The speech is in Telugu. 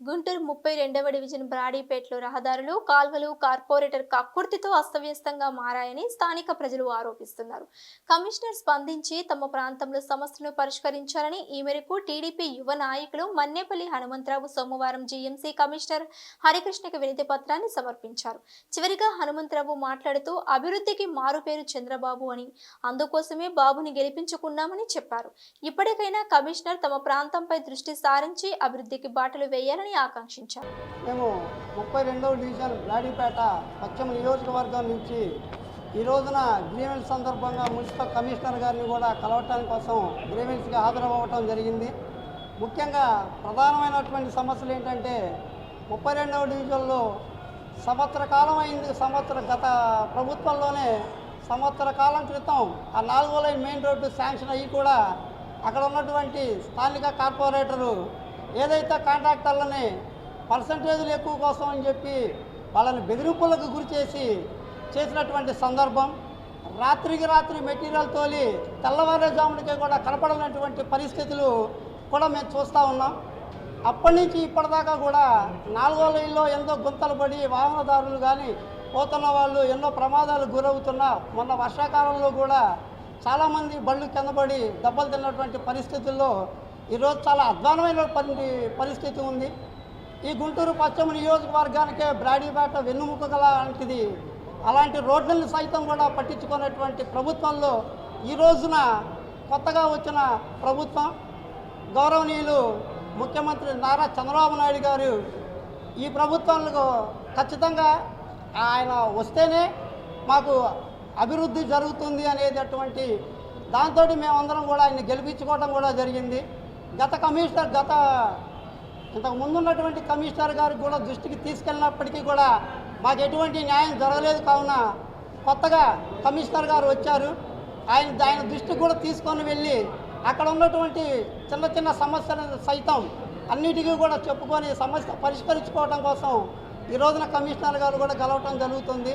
గుంటూరు ముప్పై రెండవ డివిజన్ బ్రాడీపేటలో రహదారులు కాల్వలు కార్పొరేటర్ కక్కుర్తితో అస్తవ్యస్తంగా మారాయని స్థానిక ప్రజలు ఆరోపిస్తున్నారు. కమిషనర్ స్పందించి తమ ప్రాంతంలో సమస్యను పరిష్కరించాలని ఈ మేరకు టీడీపీ యువ నాయకులు మన్నేపల్లి హనుమంతరావు సోమవారం జీఎంసీ కమిషనర్ హరికృష్ణకి వినతి పత్రాన్ని సమర్పించారు. చివరిగా హనుమంతరావు మాట్లాడుతూ అభివృద్ధికి మారుపేరు చంద్రబాబు అని అందుకోసమే బాబుని గెలిపించుకున్నామని చెప్పారు. ఇప్పటికైనా కమిషనర్ తమ ప్రాంతంపై దృష్టి సారించి అభివృద్ధికి బాటలు వేయాలని ఆకాంక్షించారు. మేము ముప్పై రెండవ డివిజన్ రాడిపేట పశ్చిమ నియోజకవర్గం నుంచి ఈ రోజున గ్రీవెన్స్ సందర్భంగా మున్సిపల్ కమిషనర్ గారిని కూడా కలవటానికి కోసం గ్రీవెన్స్కి హాజరవ్వటం జరిగింది. ముఖ్యంగా ప్రధానమైనటువంటి సమస్యలు ఏంటంటే ముప్పై రెండవ డివిజన్లో సంవత్సర కాలం అయింది. సంవత్సర గత ప్రభుత్వంలోనే సంవత్సర కాలం క్రితం ఆ నాలుగో లైన్ మెయిన్ రోడ్డు శాంక్షన్ అయ్యి కూడా అక్కడ ఉన్నటువంటి స్థానిక కార్పొరేటరు ఏదైతే కాంట్రాక్టర్లని పర్సంటేజ్లు ఎక్కువ కోసం అని చెప్పి వాళ్ళని బెదిరింపులకు గురి చేసి చేసినటువంటి సందర్భం రాత్రికి రాత్రి మెటీరియల్ తోలి తెల్లవారుజామునికే కూడా కనపడనటువంటి పరిస్థితులు కూడా మేము చూస్తూ ఉన్నాం. అప్పటి నుంచి ఇప్పటిదాకా కూడా నాలుగో లైన్లో ఎంతో గుంతలు పడి వాహనదారులు కానీ పోతున్న వాళ్ళు ఎన్నో ప్రమాదాలు గురవుతున్నా మొన్న వర్షాకాలంలో కూడా చాలామంది బళ్ళు కిందపడి దెబ్బలు తిన్నటువంటి పరిస్థితుల్లో ఈరోజు చాలా అధ్వానమైన పరిస్థితి ఉంది. ఈ గుంటూరు పశ్చిమ నియోజకవర్గానికే బ్రాడీపేట వెన్నుముక గల లాంటిది. అలాంటి రోడ్లను సైతం కూడా పట్టించుకున్నటువంటి ప్రభుత్వంలో ఈ రోజున కొత్తగా వచ్చిన ప్రభుత్వం గౌరవనీయులు ముఖ్యమంత్రి నారా చంద్రబాబు నాయుడు గారు ఈ ప్రభుత్వంలో ఖచ్చితంగా ఆయన వస్తేనే మాకు అభివృద్ధి జరుగుతుంది అనేటటువంటి దాంతో మేమందరం కూడా ఆయన గెలిపించుకోవడం కూడా జరిగింది. గత కమిషనర్ గత ఇంతకు ముందున్నటువంటి కమిషనర్ గారు కూడా దృష్టికి తీసుకెళ్ళినప్పటికీ కూడా మాకు ఎటువంటి న్యాయం జరగలేదు కావున కొత్తగా కమిషనర్ గారు వచ్చారు. ఆయన ఆయన దృష్టికి కూడా తీసుకొని వెళ్ళి అక్కడ ఉన్నటువంటి చిన్న చిన్న సమస్యలను సైతం అన్నిటికీ కూడా చెప్పుకొని సమస్య పరిష్కరించుకోవడం కోసం ఈ రోజున కమిషనర్ గారు కూడా గెలవటం జరుగుతుంది.